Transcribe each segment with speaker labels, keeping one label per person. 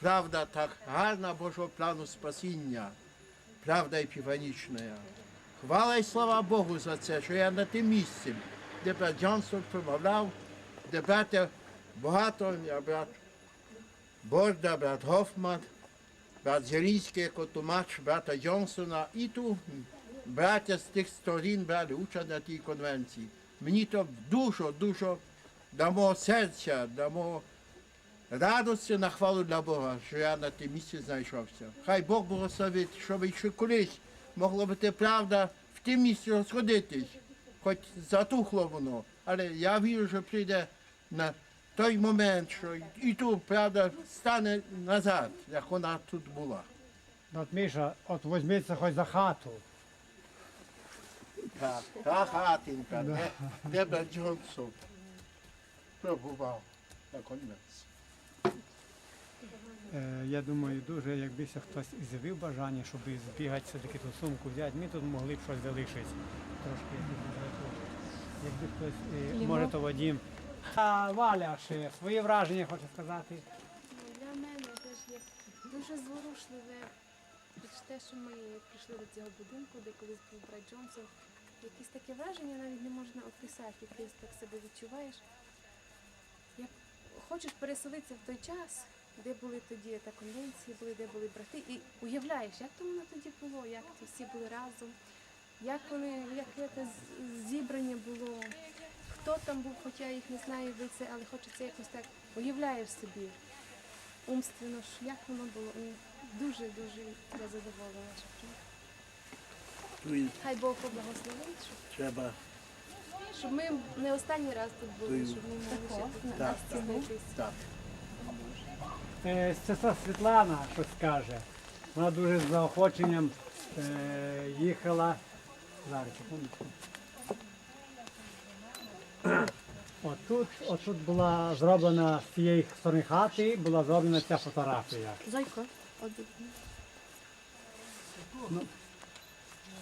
Speaker 1: правда так гарна Божого плану спасіння, правда епіфанічна. Хвала і слава Богу за це, що я на тим місці, де брат Джонсон промовляв, де браття багато, я брат Борда, брат Гофман, брат Зелінський, як тумач брата Джонсона, і тут браття з тих сторін брали участь на тій конвенції. Мені то дуже, дуже дамо серця, дамо радості на хвалу для Бога, що я на тім місці знайшовся. Хай Бог благословить, щоб ще колись могло бути правда в тім місці розходитись, хоч затухло воно. Але я вірю, що прийде на той момент, що і тут правда стане назад, як вона тут була.
Speaker 2: От Міша, от візьміться хоч за хату.
Speaker 1: Так, та хатинка, де, де брат Джонсон пробував на конвенції.
Speaker 2: Е, я думаю, дуже, якбися хтось і з'явив бажання, щоб збігати все-таки ту сумку взяти, ми тут могли б щось залишити. Трошки, якби хтось, е, може то Вадім. А Валя ще свої враження хоче сказати.
Speaker 3: Для мене теж є дуже зворушливе те, що ми прийшли до цього будинку, де колись був брат Джонсон. Якісь таке враження навіть не можна описати, якесь так себе відчуваєш. Як хочеш переселитися в той час, де були тоді та конвенції, були, де були брати, і уявляєш, як то воно тоді було, як ті всі були разом, як вони, яке те з- зібрання було, хто там був, хоча я їх не знаю в лице, але хочеться якось так уявляєш собі умственно ж, як воно було. І Дуже-дуже я задоволена. що
Speaker 1: Ну
Speaker 3: Хай Бог поблагословить, щоб,
Speaker 1: треба
Speaker 3: щоб ми не останній раз тут були, щоб ми могли ще тут
Speaker 1: Так,
Speaker 3: на знайтись.
Speaker 1: так.
Speaker 2: Е, Сестра Світлана щось скаже. Вона дуже з заохоченням е, їхала. Зараз, секундочку. Отут, отут була зроблена з цієї сторони хати, була зроблена ця фотографія.
Speaker 3: Зайко,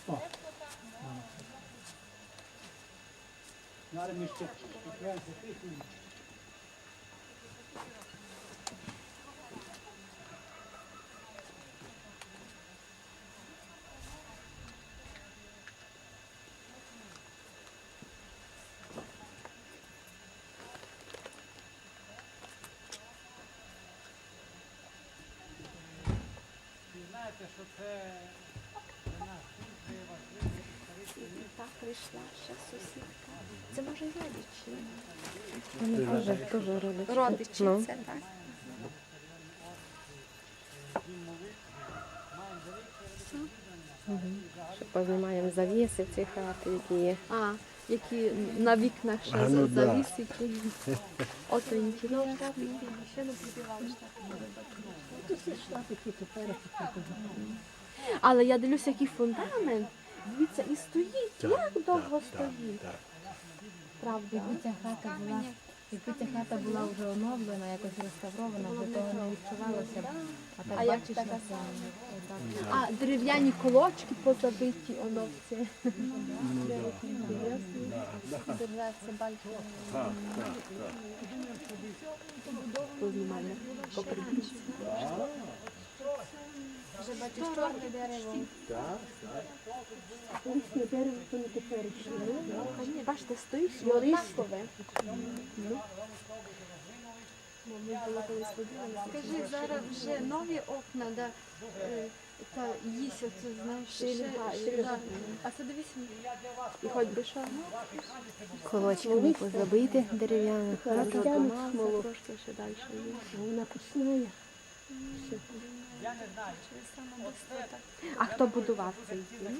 Speaker 2: О. Зараз ми ще що це для нас дуже
Speaker 3: прийшла ще сусідка. Це може й родичі.
Speaker 4: Вони теж, теж родичі.
Speaker 3: Родичі,
Speaker 4: Ну.
Speaker 3: це так.
Speaker 4: Що познімаємо завіси в цій хаті, які є.
Speaker 3: А, які на вікнах ще
Speaker 1: А, ну
Speaker 3: за-
Speaker 1: да.
Speaker 3: не прибігали Але я дивлюся, який фундамент. Дивіться, і стоїть. Як довго стоїть? Правда.
Speaker 4: дивіться, хата була, якби ця хата була вже оновлена, якось реставрована, вже того не відчувалося б. А так
Speaker 3: А як
Speaker 4: бачиш,
Speaker 3: така
Speaker 4: як
Speaker 3: сама? А дерев'яні колочки позабиті, оновці. все. Держаться бачите. Познімальне. Вже бачиш чорне дерево. Лисне дерево, то не теперішнє. Бачите, стоїть і однакове. Скажи, зараз вже нові окна, да, е, та їсть оце, знаєш, а це дивись, і хоч би що,
Speaker 4: Колочками позабити
Speaker 3: трошки ще далі.
Speaker 4: Вона починає.
Speaker 3: А хто будував цей дім?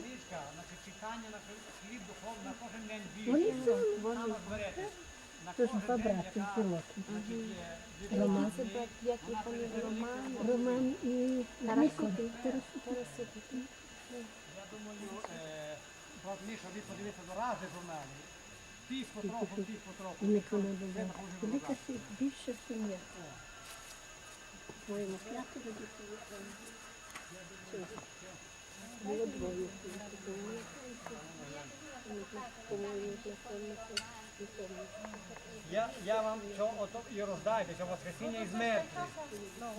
Speaker 2: на хліб кожен день
Speaker 4: Вони
Speaker 2: вічно. Вона збереться. На
Speaker 4: Це ж
Speaker 2: кожен
Speaker 4: два брати, пілоти. Роман.
Speaker 3: Як вони Роман,
Speaker 4: Роман і
Speaker 3: Тарасити. Тарасити.
Speaker 2: Я думаю, е, брат Міша, ви подивіться зарази журналі. Пів потроху, пів потроху.
Speaker 4: Богдан.
Speaker 2: дуже
Speaker 4: Велика
Speaker 2: багато.
Speaker 4: сі-
Speaker 2: Я, я вам що ото і роздайте, що Воскресіння із мертвих.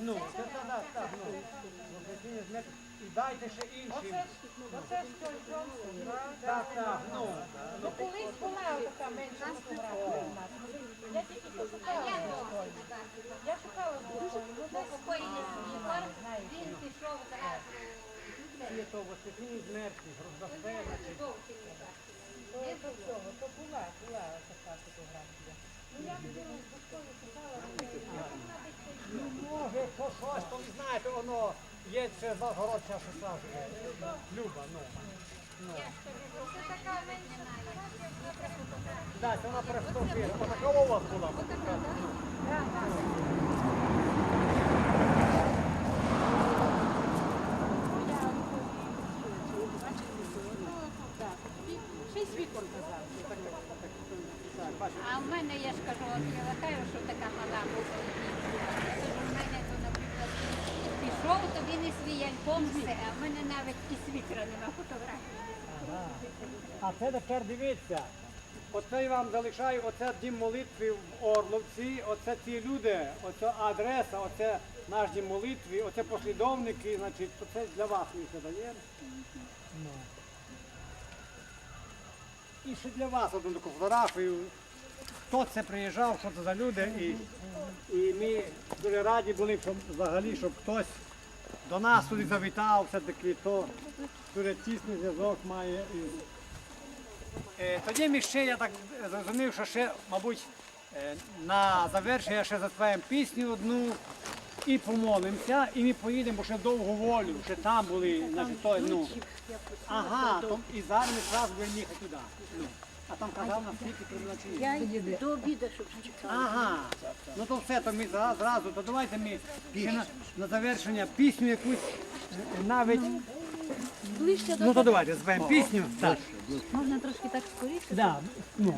Speaker 2: Ну, так, так, так, так, ну. Воскресіння з мертвих. І дайте ще іншим. Так, так, ну.
Speaker 5: Ну, колись була така менша. Я шукала дуже.
Speaker 6: Він пішов зразу.
Speaker 2: Є то Воскресіння з мертвих, роздасте, значить.
Speaker 5: то цього, то була, була така фотографія. Ну, я шукала.
Speaker 2: Може, то щось, то ви знаєте, воно є ще Завгородця шоса живе. Люба, ну. У.
Speaker 5: Шість вікон казав.
Speaker 6: А в мене, я ж кажу, от я що така мала була. В мене то, наприклад, пішов, то він і свій альбом все, а в мене навіть і світра нема фотографії.
Speaker 2: А це тепер дивіться. Оце я вам залишаю, оце дім молитви в Орловці, оце ці люди, оце адреса, оце наш дім молитви, оце послідовники, значить, це для вас ми це даємо. Ну. І ще для вас одну таку фотографію. Хто це приїжджав, що це за люди, і, і ми дуже раді були, щоб взагалі, щоб хтось до нас туди завітав, все-таки то дуже тісний зв'язок має Е, Тоді ми ще, я так зрозумів, що ще, мабуть, е, на завершення ще заспіваємо пісню одну і помолимося, і ми поїдемо, бо ще довго волю, ще там були, значить, той, ну. Ага, то, і зараз ми зразу будемо їхати туди. Ну. А там казав на скільки примочі.
Speaker 5: До обіду, щоб чекати.
Speaker 2: Ага, ну то все, то ми зра- зразу, то давайте ми ще на, на завершення пісню якусь навіть.
Speaker 5: Ближче
Speaker 2: Ну то давайте звемо пісню. Так.
Speaker 4: Можна трошки так скоріше?
Speaker 2: Да, ну.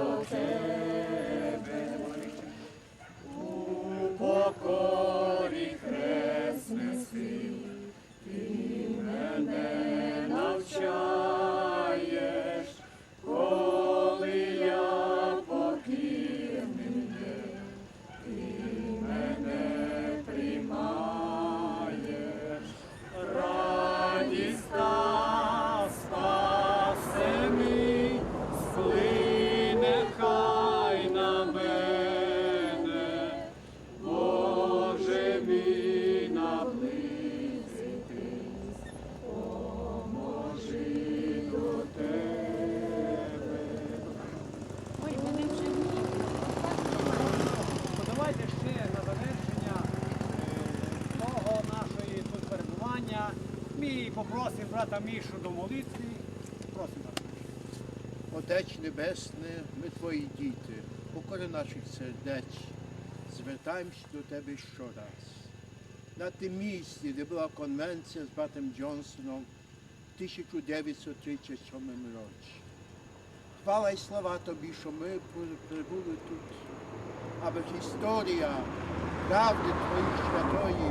Speaker 2: daughter. Ми попросимо брата Мішу до молитви. Просимо. брата
Speaker 1: Отець Небесний, ми твої діти, покори наших сердець, звертаємось до тебе щораз. На тим місці, де була конвенція з братом Джонсоном в 1937 році. Хвала і слава тобі, що ми прибули тут, аби історія правди твоєї святої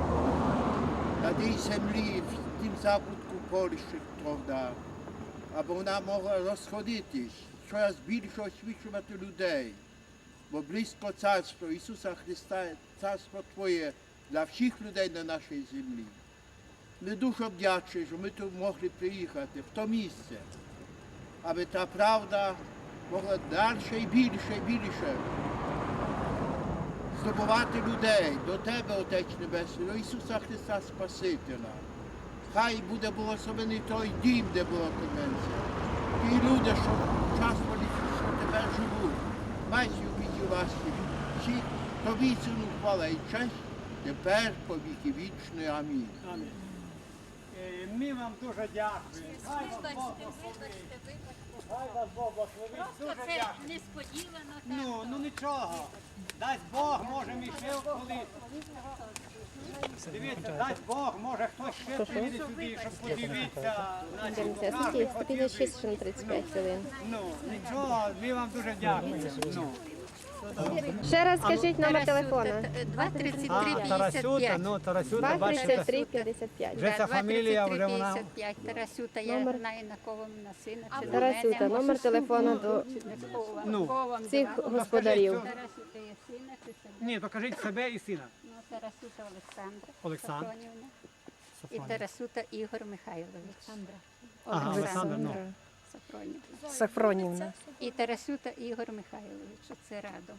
Speaker 1: на тій землі, тім закутку Польщі тоді, аби вона могла розходитись, щораз більше освічувати людей, бо близько царство Ісуса Христа, царство Твоє для всіх людей на нашій землі. Ми дуже вдячні, що ми тут могли приїхати в то місце, аби та правда могла далі і більше і більше здобувати людей до Тебе, Отець Небесний, до Ісуса Христа Спасителя. Хай буде благословений той дім, де була конвенція. Ті люди, що участвували, що тепер живуть. Майся у віки ласки всіх, тобі ціну хвала і честь, тепер по віки вічної. Амінь.
Speaker 2: Амінь. Е, Ми вам дуже дякуємо. Хай вас Бог благословить. Хай вас Бог благословить. Дуже
Speaker 6: Це
Speaker 2: дякую.
Speaker 6: несподівано. так.
Speaker 2: Ну, ну нічого. Дасть Бог, може, ми ще коли. Дивіться, дасть Бог, може хтось ще приїде сюди, щоб подивитися на показ.
Speaker 4: скільки? 156 чи на 35 хвилин.
Speaker 2: Ну, нічого, ми вам дуже дякуємо. Ну.
Speaker 4: Ще раз скажіть номер телефона.
Speaker 6: 233
Speaker 2: Тарасюта,
Speaker 6: 55.
Speaker 2: ну, Тарасюта, бачите,
Speaker 4: 233 55.
Speaker 2: Вже ця фамілія, вже вона-
Speaker 6: 55. Тарасюта, я
Speaker 4: Номер-
Speaker 6: знаю на кого на сина. чи на
Speaker 4: Тарасюта,
Speaker 6: мене.
Speaker 4: номер телефона до
Speaker 2: Ну.
Speaker 4: всіх господарів.
Speaker 6: Тарасюта є сина чи себе?
Speaker 2: ні, покажіть себе і сина.
Speaker 6: Ну, Тарасюта Олександра.
Speaker 2: Олександр.
Speaker 6: Сафронівна. І
Speaker 2: Сафронів.
Speaker 6: Тарасюта Ігор Михайлович. Олександра.
Speaker 2: Ага, Олександр, ну.
Speaker 6: Сафронівна.
Speaker 4: Сафронівна.
Speaker 6: І Тарасюта Ігор Михайлович. Це радом.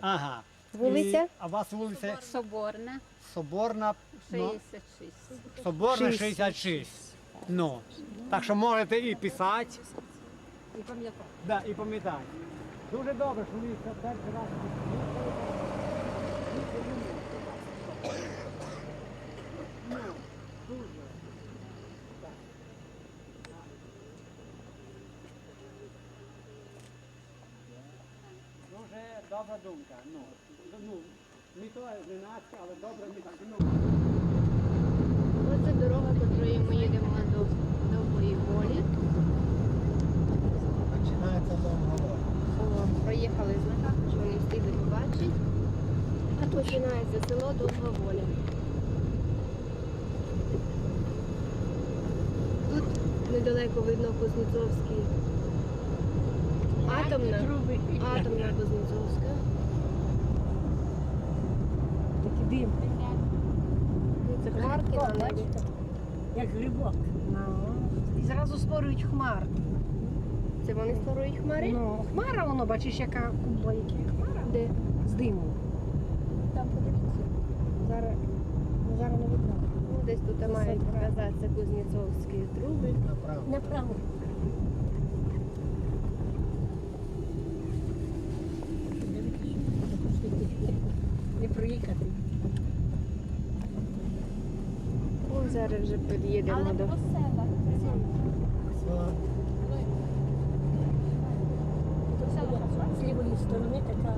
Speaker 2: Ага.
Speaker 4: Вулиця?
Speaker 2: І- А у вас вулиця
Speaker 6: Соборна,
Speaker 2: Соборна, ну,
Speaker 6: 66.
Speaker 2: Соборна 66. Ну, так що можете і писати. І пам'ятати. Да, і пам'ятати. Дуже добре, що ви це перший раз. Добра думка. Ну, ну, не то не нацька, але добре, ми так, ну.
Speaker 4: Оце дорога, котрою ми їдемо до Довгої волі.
Speaker 1: Починається довго.
Speaker 4: Проїхали знак, що не встигли побачити. А починається село Довга воля. Тут недалеко видно Кузнецовський. Атомна. Атомна Кузнецовська.
Speaker 5: Такий дим,
Speaker 4: Це хмарки на небі.
Speaker 5: як грибок. І зразу створюють хмар.
Speaker 4: Це вони створюють хмари?
Speaker 5: Ну, хмара воно, бачиш, яка кубла, яка хмара
Speaker 4: Де?
Speaker 5: з диму. Там подивіться. Зараз, ну, зараз не видно.
Speaker 4: Ну, десь тут мають показатися Кузнецовські труби.
Speaker 5: Направо. Не
Speaker 4: зараз вже під'їдемо до.
Speaker 5: З лівої сторони така